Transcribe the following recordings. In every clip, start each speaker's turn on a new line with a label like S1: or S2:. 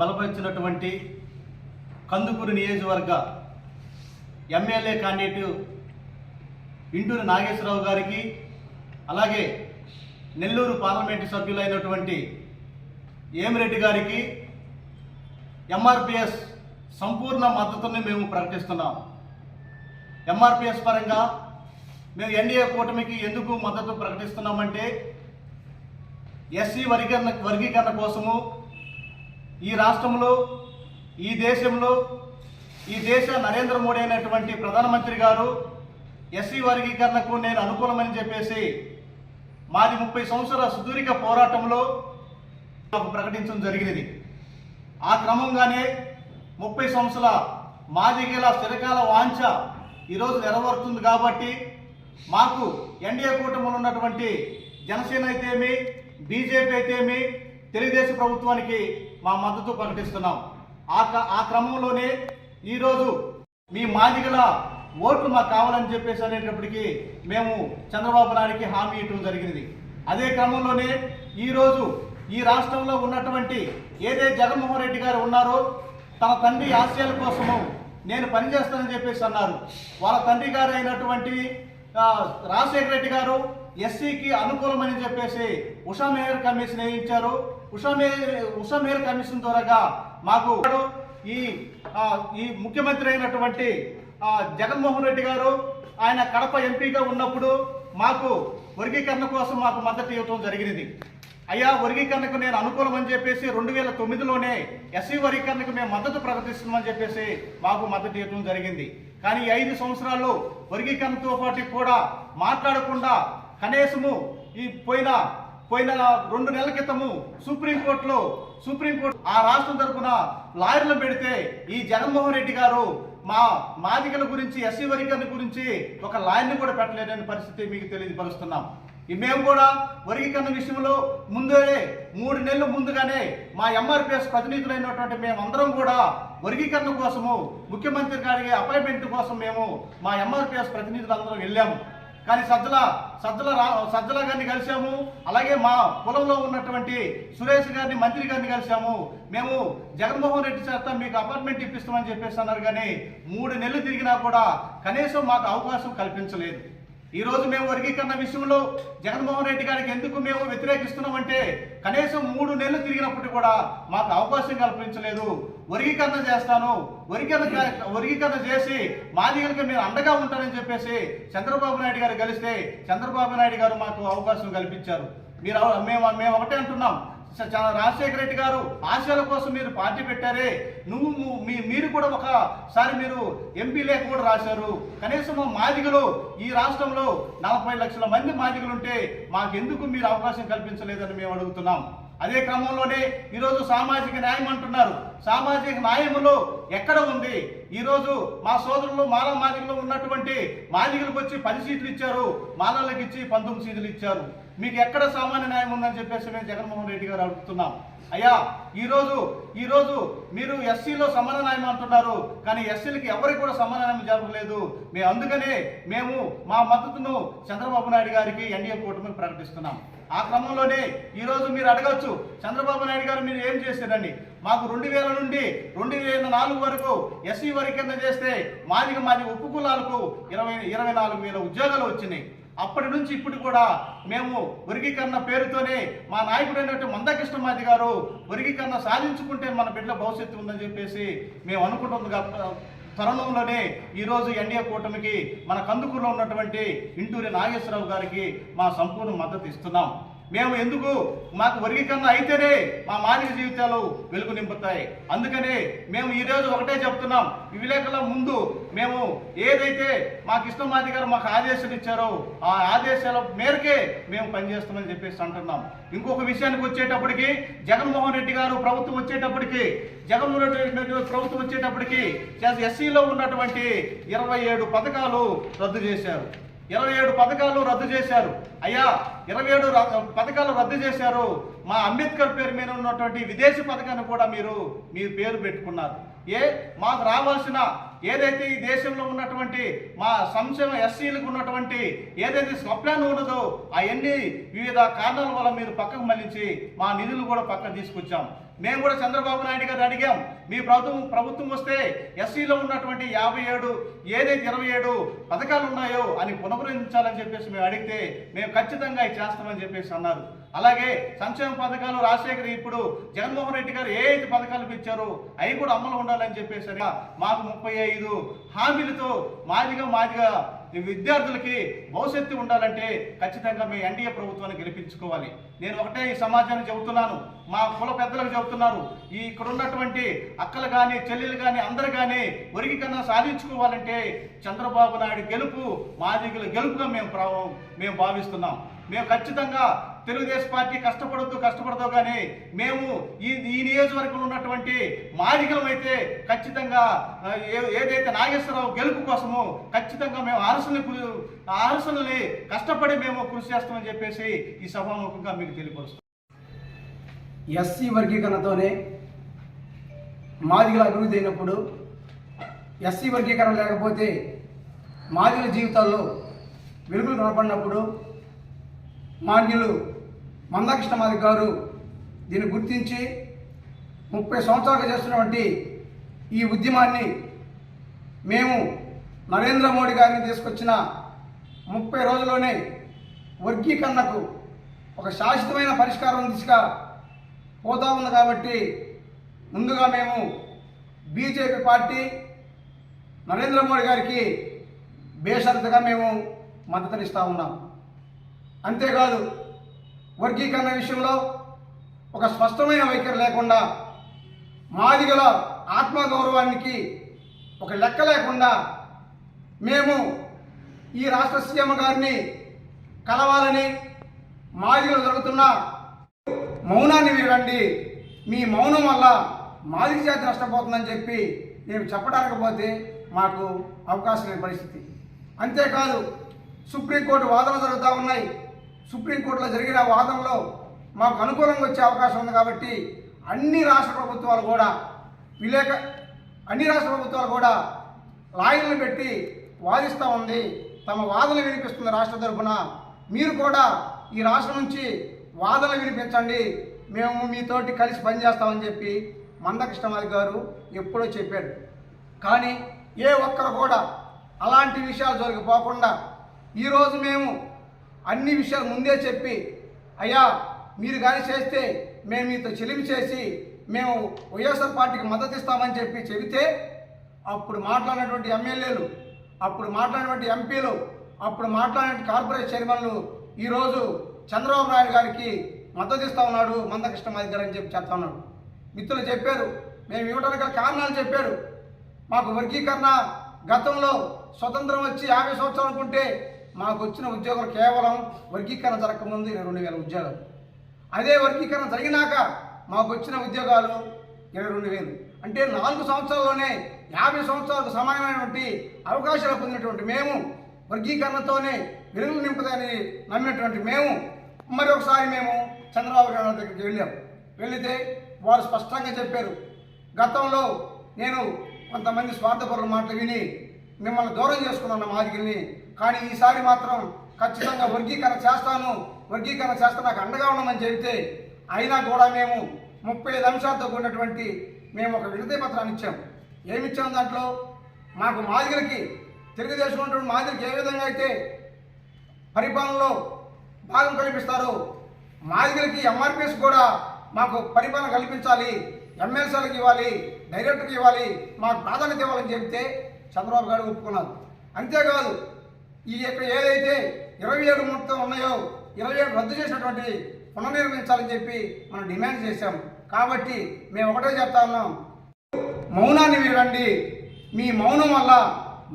S1: బలపరిచినటువంటి కందుకూరు నియోజకవర్గ MLA candidate Intur Nageswararao గారికి అలాగే నెల్లూరు పార్లమెంటు సభ్యులైనటువంటి ఏమిరెడ్డి గారికి ఎంఆర్పిఎస్ సంపూర్ణ మద్దతుని మేము ప్రకటిస్తున్నాం. ఎంఆర్పిఎస్ పరంగా మేము ఎన్డీఏ కూటమికి ఎందుకు మద్దతు ప్రకటిస్తున్నామంటే ఎస్సీ వర్గీకరణ వర్గీకరణ కోసము ఈ రాష్ట్రంలో ఈ దేశంలో ఈ దేశ నరేంద్ర మోడీ అయినటువంటి ప్రధానమంత్రి గారు ఎస్సీ వర్గీకరణకు నేను అనుకూలమని చెప్పేసి మాది ముప్పై సంవత్సరాల సుదీర్ఘ పోరాటంలో మాకు ప్రకటించడం జరిగినది. ఆ క్రమంగానే ముప్పై సంవత్సరాల మాదిగల చిరకాల వాంఛ ఈరోజు నెరవేరుతుంది కాబట్టి మాకు ఎన్డీఏ కూటమిలో ఉన్నటువంటి జనసేన అయితేమి బీజేపీ అయితేమి తెలుగుదేశం ప్రభుత్వానికి మా మద్దతు ప్రకటిస్తున్నాం. ఆ ఆ క్రమంలోనే ఈరోజు మీ మాదిగల ఓట్లు మాకు కావాలని చెప్పేసి అనేటప్పటికీ మేము చంద్రబాబు నాయుడికి హామీ ఇవ్వడం జరిగింది అదే క్రమంలోనే ఈరోజు ఈ రాష్ట్రంలో ఉన్నటువంటి ఏదే జగన్మోహన్ రెడ్డి గారు ఉన్నారో తన తండ్రి ఆశయాల కోసము నేను పనిచేస్తానని చెప్పేసి అన్నారు. వాళ్ళ తండ్రి గారు అయినటువంటి రాజశేఖర రెడ్డి గారు ఎస్సీకి అనుకూలమని చెప్పేసి ఉషా మేయర్ కమిషన్ వేయించారు. Usha mayor Usha mayor commission ద్వారాగా మాకు ఈ ఈ ముఖ్యమంత్రి అయినటువంటి జగన్మోహన్ రెడ్డి గారు ఆయన కడప ఎంపీగా ఉన్నప్పుడు మాకు వర్గీకరణ కోసం మాకు మద్దతు ఇవ్వడం జరిగినది. అయ్యా వర్గీకరణకు నేను అనుకూలం అని చెప్పేసి రెండు వేల తొమ్మిదిలోనే ఎస్సీ వర్గీకరణకు మేము మద్దతు ప్రకటిస్తున్నామని చెప్పేసి మాకు మద్దతు ఇవ్వడం జరిగింది. కానీ ఐదు సంవత్సరాల్లో వర్గీకరణతో పాటు కూడా మాట్లాడకుండా కనీసము ఈ పోయిన పోయిన రెండు నెలల క్రితము సుప్రీంకోర్టులో సుప్రీంకోర్టు ఆ రాష్ట్రం తరఫున లాయర్లు పెడితే ఈ జగన్మోహన్ రెడ్డి గారు మా మాదిగల గురించి ఎస్సీ వర్గీకరణ గురించి ఒక లాయర్ని కూడా పెట్టలేని పరిస్థితి మీకు తెలియపరుస్తున్నాం. మేము కూడా వర్గీకరణ విషయంలో ముందే మూడు నెలల ముందుగానే మా ఎంఆర్పిఎస్ ప్రతినిధులైనటువంటి మేమందరం కూడా వర్గీకరణ కోసము ముఖ్యమంత్రి గారికి అపాయింట్మెంట్ కోసం మేము మా ఎంఆర్పిఎస్ ప్రతినిధులందరం వెళ్ళాము. కానీ సజ్జల సజ్జల రా సజ్జల గారిని కలిశాము. అలాగే మా కులంలో ఉన్నటువంటి సురేష్ గారిని మంత్రి గారిని కలిశాము. మేము జగన్మోహన్ రెడ్డి చేత మీకు అపార్ట్మెంట్ ఇప్పిస్తామని చెప్పేసి అన్నారు కానీ మూడు నెలలు తిరిగినా కూడా కనీసం మాకు అవకాశం కల్పించలేదు. ఈ రోజు మేము వర్గీకరణ విషయంలో జగన్మోహన్ రెడ్డి గారికి ఎందుకు మేము వ్యతిరేకిస్తున్నామంటే కనీసం మూడు నెలలు తిరిగినప్పుడు కూడా మాకు అవకాశం కల్పించలేదు. వర్గీకరణ చేస్తాను. వర్గీకరణ వర్గీకరణ చేసి మాదిగలకి మీరు అండగా ఉంటానని చెప్పేసి చంద్రబాబు నాయుడు గారు కలిస్తే చంద్రబాబు నాయుడు గారు మాకు అవకాశం కల్పించారు. మీరు మేము మేము ఒకటే అంటున్నాం. రాజశేఖర రెడ్డి గారు ఆశయాల కోసం మీరు పార్టీ పెట్టారే. నువ్వు మీ మీరు కూడా ఒకసారి మీరు ఎంపీ లేఖ కూడా రాశారు. కనీసం మాదిగలు ఈ రాష్ట్రంలో నలభై లక్షల మంది మాదిగలు ఉంటే మాకెందుకు మీరు అవకాశం కల్పించలేదని మేము అడుగుతున్నాం. అదే క్రమంలోనే ఈరోజు సామాజిక న్యాయం అంటున్నారు. సామాజిక న్యాయములో ఎక్కడ ఉంది? ఈరోజు మా సోదరులు మాల మాదిగలు ఉన్నటువంటి మాదిగలకు వచ్చి పది సీట్లు ఇచ్చారు. మాలలకు ఇచ్చి పంతొమ్మిది సీట్లు ఇచ్చారు. మీకు ఎక్కడ సామాన్య న్యాయం ఉందని చెప్పేసి మేము జగన్మోహన్ రెడ్డి గారు అడుగుతున్నాం. అయ్యా ఈరోజు ఈరోజు మీరు ఎస్సీలో సమాన న్యాయం అంటున్నారు. కానీ ఎస్సీలకి ఎవరికి కూడా సమాన న్యాయం జరగలేదు మేము అందుకనే మేము మా మద్దతును చంద్రబాబు నాయుడు గారికి ఎన్డీఏ కూటమికి ప్రకటిస్తున్నాం. ఆ క్రమంలోనే ఈరోజు మీరు అడగచ్చు చంద్రబాబు నాయుడు గారు మీరు ఏం చేశారండి? మాకు రెండు వేల నుండి రెండు వేల నాలుగు వరకు ఎస్సీ వర్గీకరణ చేస్తే మాదిగ మాది ఉప్పు కులాలకు ఇరవై ఇరవై నాలుగు వేల ఉద్యోగాలు వచ్చినాయి. అప్పటి నుంచి ఇప్పుడు కూడా మేము వర్గీకరణ పేరుతోనే మా నాయకుడైనటువంటి మందకృష్ణమాది గారు వర్గీకరణ సాధించుకుంటే మన బిడ్డల భవిష్యత్తు ఉందని చెప్పేసి మేము అనుకుంటుంది తరుణంలోనే ఈరోజు ఎన్డీఏ కూటమికి మన కందుకూరులో ఉన్నటువంటి ఇంటూరి నాగేశ్వరరావు గారికి మా సంపూర్ణ మద్దతు ఇస్తున్నాం. మేము ఎందుకు మాకు వర్గీకరణ అయితేనే మా మానవ జీవితాలు వెలుగు నింపుతాయి. అందుకనే మేము ఈరోజు ఒకటే చెప్తున్నాం. ఈ విలేకరుల ముందు మేము ఏదైతే మాకు ఇష్టం గారు మాకు ఆదేశాలు ఇచ్చారో ఆ ఆదేశాల మేరకే మేము పనిచేస్తామని చెప్పేసి అంటున్నాం. ఇంకొక విషయానికి వచ్చేటప్పటికి జగన్మోహన్ రెడ్డి గారు ప్రభుత్వం వచ్చేటప్పటికి జగన్మోహన్ రెడ్డి ప్రభుత్వం వచ్చేటప్పటికి ఎస్సీలో ఉన్నటువంటి ఇరవై ఏడు పథకాలు రద్దు చేశారు. ఇరవై ఏడు పథకాలు రద్దు చేశారు. అయ్యా ఇరవై ఏడు పథకాలు రద్దు చేశారు. మా అంబేద్కర్ పేరు మీద ఉన్నటువంటి విదేశీ పథకాన్ని కూడా మీరు మీ పేరు పెట్టుకున్నారు. ఏ మాకు రావాల్సిన ఏదైతే ఈ దేశంలో ఉన్నటువంటి మా సంక్షేమ ఎస్సీలకు ఉన్నటువంటి ఏదైతే స్వప్నాన్ని ఉన్నదో అవన్నీ వివిధ కారణాల వల్ల మీరు పక్కకు మళ్ళించి మా నిధులు కూడా పక్కకు తీసుకొచ్చాం. మేము కూడా చంద్రబాబు నాయుడు గారు అడిగాం. మీ ప్రభుత్వం ప్రభుత్వం వస్తే ఎస్సీలో ఉన్నటువంటి యాభై ఏడు ఏదైతే ఇరవై ఏడు పథకాలు ఉన్నాయో అని పునరుద్ధరించాలని చెప్పేసి మేము అడిగితే మేము ఖచ్చితంగా ఇది చేస్తామని చెప్పేసి అన్నారు. అలాగే సంక్షేమ పథకాలు రాజశేఖర్ ఇప్పుడు జగన్మోహన్ రెడ్డి గారు ఏ ఐదు పథకాలు ఇచ్చారో అవి కూడా అమలు ఉండాలని చెప్పేసి మాకు ముప్పై ఐదు హామీలతో మాదిగా మాదిగా ఈ విద్యార్థులకి భవిష్యత్తు ఉండాలంటే ఖచ్చితంగా మీ ఎన్డీఏ ప్రభుత్వాన్ని గెలిపించుకోవాలి. నేను ఒకటే ఈ సమాజానికి చెబుతున్నాను. మా కుల పెద్దలకు చెబుతున్నారు. ఈ ఇక్కడ ఉన్నటువంటి అక్కలు కానీ చెల్లెలు కానీ అందరు కానీ ఒరిగి కన్నా సాధించుకోవాలంటే చంద్రబాబు నాయుడు గెలుపు మాదిగుల గెలుపుగా మేము ప్రా- మేము భావిస్తున్నాం. మేము ఖచ్చితంగా తెలుగుదేశం పార్టీ కష్టపడద్దు కష్టపడదు కానీ మేము ఈ ఈ నియోజకవర్గంలో ఉన్నటువంటి మాదిగలం అయితే ఖచ్చితంగా ఏ- ఏదైతే నాగేశ్వరరావు గెలుపు కోసము ఖచ్చితంగా మేము అరసల్ని అరసల్ని కష్టపడి మేము కృషి చేస్తామని చెప్పేసి ఈ సభాముఖంగా మీకు తెలియపరుస్తాం
S2: ఎస్సీ వర్గీకరణతోనే మాదిగల అభివృద్ధి అయినప్పుడు ఎస్సీ వర్గీకరణ లేకపోతే మాదిగల జీవితాల్లో వెలుగులు కనపడినప్పుడు మాన్యులు మందాకృష్ణ మాది గారు దీన్ని గుర్తించి ముప్పై సంవత్సరాలుగా చేస్తున్నటువంటి ఈ ఉద్యమాన్ని మేము నరేంద్ర మోడీ గారిని తీసుకొచ్చిన ముప్పై రోజుల్లోనే వర్గీకరణకు ఒక శాశ్వతమైన పరిష్కారం దిశగా పోతా ఉంది కాబట్టి ముందుగా మేము బీజేపీ పార్టీ నరేంద్ర మోడీ గారికి బేషరతుగా మేము మద్దతునిస్తూ ఉన్నాం. అంతేకాదు వర్గీకరణ విషయంలో ఒక స్పష్టమైన వైఖరి లేకుండా మాదిగల ఆత్మగౌరవానికి ఒక లెక్క లేకుండా మేము ఈ రాష్ట్ర సీఎం గారిని కలవాలని మాదిగలు జరుగుతున్న మౌనాన్ని వీడండి మీ మౌనం వల్ల మాదిగ జాతి నష్టపోతుందని చెప్పి మేము చెప్పడానికి పోతే మాకు అవకాశం లేని పరిస్థితి. అంతేకాదు సుప్రీంకోర్టు వాదనలు జరుగుతూ ఉన్నాయి. సుప్రీంకోర్టులో జరిగిన వాదంలో మాకు అనుకూలంగా వచ్చే అవకాశం ఉంది కాబట్టి అన్ని రాష్ట్ర ప్రభుత్వాలు కూడా విలేక అన్ని రాష్ట్ర ప్రభుత్వాలు కూడా లాయర్లు పెట్టి వాదిస్తూ ఉంది. తమ వాదనలు వినిపిస్తుంది రాష్ట్ర తరఫున మీరు కూడా ఈ రాష్ట్రం నుంచి వాదనలు వినిపించండి. మేము మీతోటి కలిసి పనిచేస్తామని చెప్పి మందకృష్ణమాది గారు ఎప్పుడో చెప్పాడు కానీ ఏ ఒక్కరు కూడా అలాంటి విషయాలు జోలికి ఈరోజు మేము అన్ని విషయాలు ముందే చెప్పి అయ్యా మీరు కానీ చేస్తే మేము మీతో చెలిమి చేసి మేము వైఎస్ఆర్ పార్టీకి మద్దతు ఇస్తామని చెప్పి చెబితే అప్పుడు మాట్లాడినటువంటి ఎమ్మెల్యేలు అప్పుడు మాట్లాడినటువంటి ఎంపీలు అప్పుడు మాట్లాడినటువంటి కార్పొరేట్ చైర్మన్లు ఈరోజు చంద్రబాబు నాయుడు గారికి మద్దతు ఇస్తా ఉన్నాడు మందకృష్ణమాది గారు అని చెప్పి చెప్తా ఉన్నాడు. మిత్రులు చెప్పారు మేము ఇవ్వడానికి కారణాలు చెప్పారు. మాకు వర్గీకరణ గతంలో స్వతంత్రం వచ్చి యాభై సంవత్సరాలు అనుకుంటే మాకు వచ్చిన ఉద్యోగాలు కేవలం వర్గీకరణ జరగకముందు ఇరవై రెండు వేల ఉద్యోగాలు. అదే వర్గీకరణ జరిగినాక మాకు వచ్చిన ఉద్యోగాలు ఇరవై రెండు వేలు. అంటే నాలుగు సంవత్సరాల్లోనే యాభై సంవత్సరాలకు సమానమైనటువంటి అవకాశాలు పొందినటువంటి మేము వర్గీకరణతోనే వెలుగులు నింపుదని నమ్మినటువంటి మేము మరి ఒకసారి మేము చంద్రబాబు గారి దగ్గరికి వెళ్ళాం. వెళితే వారు స్పష్టంగా చెప్పారు. గతంలో నేను కొంతమంది స్వార్థపరుల మాటలు విని మిమ్మల్ని దూరం చేసుకున్నాను మాదిగిరిని కానీ ఈసారి మాత్రం ఖచ్చితంగా వర్గీకరణ చేస్తాను. వర్గీకరణ చేస్తే నాకు అండగా ఉండమని చెబితే అయినా కూడా మేము ముప్పై ఐదు అంశాలతో కూడినటువంటి మేము ఒక వినతి పత్రాన్ని ఇచ్చాం. ఏమి ఇచ్చాం దాంట్లో? మాకు మాదిగలకి తెలుగుదేశం ఉన్నటువంటి మాదిరికి ఏ విధంగా అయితే పరిపాలనలో భాగం కల్పిస్తారు మాదిగలకి ఎంఆర్పిఎస్ కూడా మాకు పరిపాలన కల్పించాలి ఎమ్మెల్సీలకు ఇవ్వాలి డైరెక్టర్కి ఇవ్వాలి మాకు ప్రాధాన్యత ఇవ్వాలని చెబితే చంద్రబాబు గారు ఒప్పుకున్నారు. అంతేకాదు ఈ ఇక్కడ ఏదైతే ఇరవై ఏడు మొత్తం ఉన్నాయో ఇరవై ఏడు రద్దు చేసినటువంటి పునర్నిర్మించాలని చెప్పి మనం డిమాండ్ చేశాం. కాబట్టి మేము ఒకటే చెప్తా ఉన్నాం. మౌనాన్ని వీడండి మీ మౌనం వల్ల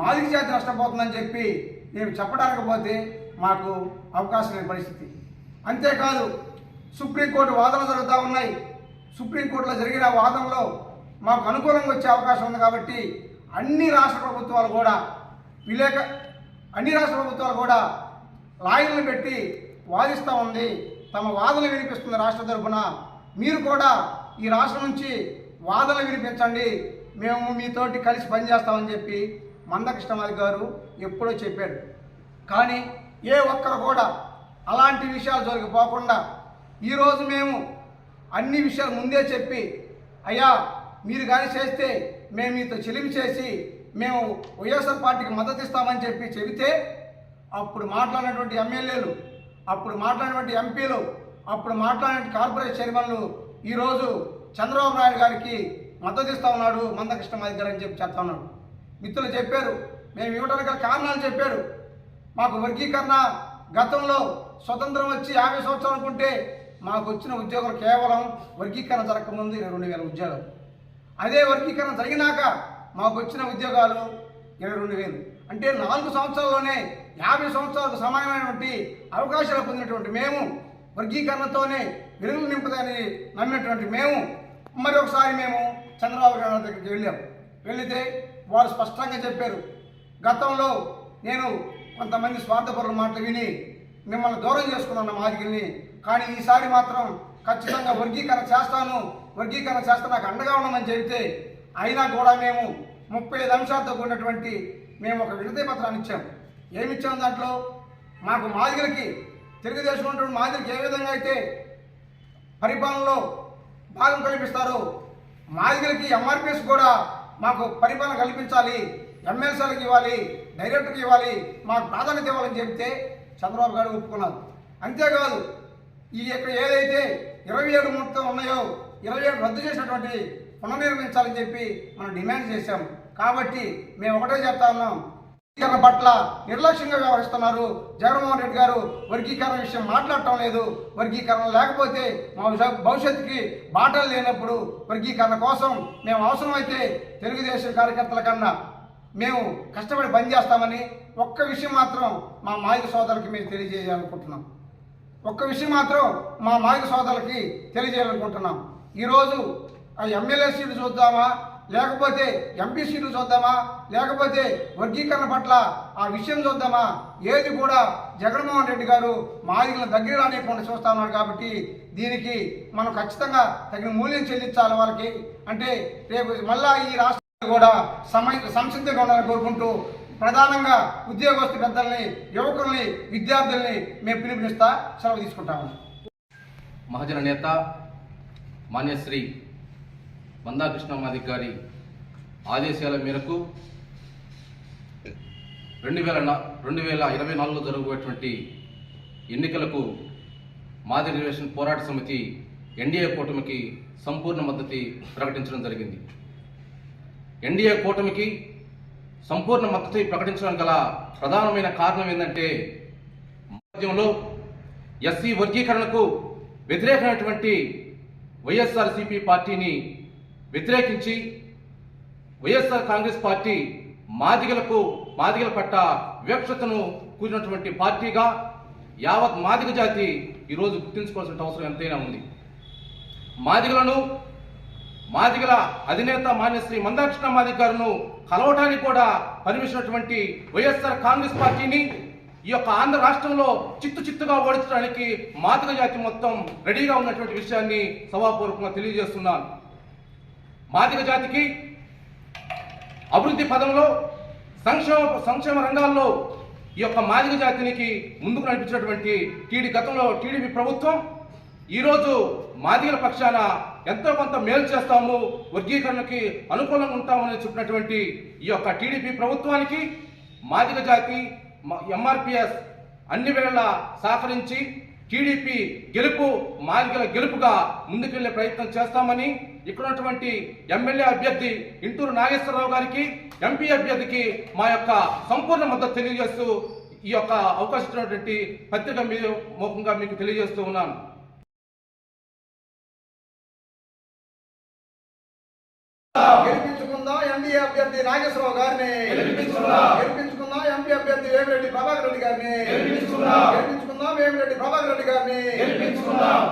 S2: మాదిక జాతి నష్టపోతుందని చెప్పి మేము చెప్పడానికి పోతే మాకు అవకాశం లేని పరిస్థితి. అంతేకాదు సుప్రీంకోర్టు వాదనలు జరుగుతూ ఉన్నాయి. సుప్రీంకోర్టులో జరిగిన వాదనలో మాకు అనుకూలంగా వచ్చే అవకాశం ఉంది కాబట్టి అన్ని రాష్ట్ర ప్రభుత్వాలు కూడా విలేక అన్ని రాష్ట్ర ప్రభుత్వాలు కూడా లాయర్లు పెట్టి వాదిస్తూ ఉంది. తమ వాదనలు వినిపిస్తుంది రాష్ట్ర తరఫున మీరు కూడా ఈ రాష్ట్రం నుంచి వాదనలు వినిపించండి. మేము మీతోటి కలిసి పనిచేస్తామని చెప్పి మందకృష్ణమాది గారు ఎప్పుడో చెప్పాడు కానీ ఏ ఒక్కరు కూడా అలాంటి విషయాలు జరిగిపోకుండా ఈరోజు మేము అన్ని విషయాలు ముందే చెప్పి అయ్యా మీరు కానీ చేస్తే మేము మీతో చెలిమి చేసి మేము వైఎస్ఆర్ పార్టీకి మద్దతు ఇస్తామని చెప్పి చెబితే అప్పుడు మాట్లాడినటువంటి ఎమ్మెల్యేలు అప్పుడు మాట్లాడినటువంటి ఎంపీలు అప్పుడు మాట్లాడిన కార్పొరేట్ చైర్మన్లు ఈరోజు చంద్రబాబు నాయుడు గారికి మద్దతు ఇస్తా ఉన్నాడు మందకృష్ణ మాదిగారు అని చెప్పి చెప్తా ఉన్నాడు. మిత్రులు చెప్పారు మేము ఇవ్వడానికి గల కారణాలు చెప్పాడు మాకు వర్గీకరణ గతంలో స్వతంత్రం వచ్చి యాభై సంవత్సరాలు అనుకుంటే మాకు వచ్చిన ఉద్యోగాలు కేవలం వర్గీకరణ జరగకముందు ఇరవై రెండు వేల ఉద్యోగాలు. అదే వర్గీకరణ జరిగినాక మాకు వచ్చిన ఉద్యోగాలు ఇరవై రెండు వేలు. అంటే నాలుగు సంవత్సరాల్లోనే యాభై సంవత్సరాలకు సమానమైనటువంటి అవకాశాలు పొందినటువంటి మేము వర్గీకరణతోనే వెలుగులు నింపుదని నమ్మినటువంటి మేము మరి ఒకసారి మేము చంద్రబాబు గారి దగ్గరికి వెళ్ళాం. వెళితే వారు స్పష్టంగా చెప్పారు గతంలో నేను కొంతమంది స్వార్థపరుల మాటలు విని మిమ్మల్ని దూరం చేసుకున్నాను మాదిరిని కానీ ఈసారి మాత్రం ఖచ్చితంగా వర్గీకరణ చేస్తాను వర్గీకరణ చేస్తా నాకు అండగా ఉండమని చెబితే అయినా కూడా మేము ముప్పై ఐదు అంశాలతో కూడినటువంటి మేము ఒక వినతి పత్రాన్ని ఇచ్చాం. ఏమి దాంట్లో? మాకు మాదిగలకి తెలుగుదేశం ఉన్నటువంటి మాదిరికి ఏ విధంగా అయితే పరిపాలనలో భాగం కల్పిస్తారో మాదిగలకి ఎంఆర్పిఎస్ కూడా మాకు పరిపాలన కల్పించాలి ఎమ్మెల్సీలకు ఇవ్వాలి డైరెక్టర్కి ఇవ్వాలి మాకు ప్రాధాన్యత ఇవ్వాలని చెప్తే చంద్రబాబు గారు ఒప్పుకున్నారు. అంతేకాదు ఈ ఇక్కడ ఏదైతే ఇరవై ఏడు మొత్తం ఉన్నాయో ఇరవై ఏడు రద్దు చేసినటువంటి పునర్నిర్మించాలని చెప్పి మనం డిమాండ్ చేశాం. కాబట్టి మేము ఒకటే చెప్తా ఉన్నాం. వర్గీకరణ పట్ల నిర్లక్ష్యంగా వ్యవహరిస్తున్నారు. జగన్మోహన్ రెడ్డి గారు వర్గీకరణ విషయం మాట్లాడటం లేదు. వర్గీకరణ లేకపోతే మా భవిష్యత్తుకి బాటలు లేనప్పుడు వర్గీకరణ కోసం మేము అవసరమైతే తెలుగుదేశం కార్యకర్తల కన్నా మేము కష్టపడి పనిచేస్తామని ఒక్క విషయం మాత్రం మా మాయక సోదరులకి మేము తెలియజేయాలనుకుంటున్నాం. ఒక్క విషయం మాత్రం మా మాయక సోదరులకి తెలియజేయాలనుకుంటున్నాం. ఈరోజు ఆ ఎమ్మెల్యే సీట్లు చూద్దామా? లేకపోతే ఎంపీ సీట్లు చూద్దామా? లేకపోతే వర్గీకరణ పట్ల ఆ విషయం చూద్దామా? ఏది కూడా జగన్మోహన్ రెడ్డి గారు మాదిగల దగ్గర రానియకుండా చూస్తా ఉన్నారు కాబట్టి దీనికి మనం ఖచ్చితంగా తగిన మూల్యం చెల్లించాలి వాళ్ళకి. అంటే రేపు మళ్ళా ఈ రాష్ట్రాలు కూడా సమయ సంసిద్ధంగా ఉండాలని కోరుకుంటూ ప్రధానంగా ఉద్యోగస్తు పెద్దల్ని యువకుల్ని విద్యార్థుల్ని మేము పిలుపునిస్తా సెలవు తీసుకుంటాము.
S3: మహాజన నేత మాన్యశ్రీ మందాకృష్ణ మాదిక్ గారి ఆదేశాల మేరకు రెండు వేల రెండు వేల ఇరవై నాలుగులో జరగబోయేటువంటి ఎన్నికలకు మాది రిజర్వేషన్ పోరాట సమితి ఎన్డీఏ కూటమికి సంపూర్ణ మద్దతు ప్రకటించడం జరిగింది. ఎన్డీఏ కూటమికి సంపూర్ణ మద్దతు ప్రకటించడం గల ప్రధానమైన కారణం ఏంటంటే నేపథ్యంలో ఎస్సీ వర్గీకరణకు వ్యతిరేకమైనటువంటి వైఎస్ఆర్సీపీ పార్టీని వ్యతిరేకించి వైఎస్ఆర్ కాంగ్రెస్ పార్టీ మాదిగలకు మాదిగల పట్ల వివక్షతను కూడినటువంటి పార్టీగా యావత్ మాదిగ జాతి ఈరోజు గుర్తించుకోవాల్సిన అవసరం ఎంతైనా ఉంది. మాదిగలను మాదిగల అధినేత మాన్యశ్రీ మందాకృష్ణ మాదిగ గారును కలవటానికి కూడా పరిమిషినటువంటి వైఎస్ఆర్ కాంగ్రెస్ పార్టీని ఈ యొక్క ఆంధ్ర రాష్ట్రంలో చిత్తు చిత్తుగా ఓడించడానికి మాతృక జాతి మొత్తం రెడీగా ఉన్నటువంటి విషయాన్ని సభాపూర్వకంగా తెలియజేస్తున్నాను. మాదిక జాతికి అభివృద్ధి పదంలో సంక్షేమ సంక్షేమ రంగాల్లో ఈ యొక్క మాదిక జాతినికి ముందుకు నడిపించినటువంటి టీడీ గతంలో టీడీపీ ప్రభుత్వం ఈరోజు మాదిగల పక్షాన ఎంతో కొంత మేలు చేస్తాము వర్గీకరణకి అనుకూలంగా ఉంటామని చెప్పినటువంటి ఈ యొక్క టీడీపీ ప్రభుత్వానికి మాదిక జాతి ఎంఆర్పిఎస్ అన్ని వేళ సహకరించి టీడీపీ గెలుపు మాదిగల గెలుపుగా ముందుకెళ్ళే ప్రయత్నం చేస్తామని ఇక్కడ ఉన్నటువంటి ఎమ్మెల్యే అభ్యర్థి ఇంటూరు నాగేశ్వరరావు గారికి ఎంపీ అభ్యర్థికి మా యొక్క సంపూర్ణ మద్దతు తెలియజేస్తూ ఈ యొక్క అవకాశం ఇచ్చినటువంటి పత్రిక మీద ముఖంగా మీకు తెలియజేస్తూ ఉన్నాను.
S2: గెలిపించుకుందాం ఎంపీ అభ్యర్థి నాగేశ్వరరావు గారిని? గెలిపించుకుందాం. ఎంపీ అభ్యర్థి వేమిరెడ్డి ప్రభాకర్ రెడ్డి గారిని. గెలిపించుకుందాం. వేమిరెడ్డి ప్రభాకర్ రెడ్డి గారిని. గెలిపించుకుందాం.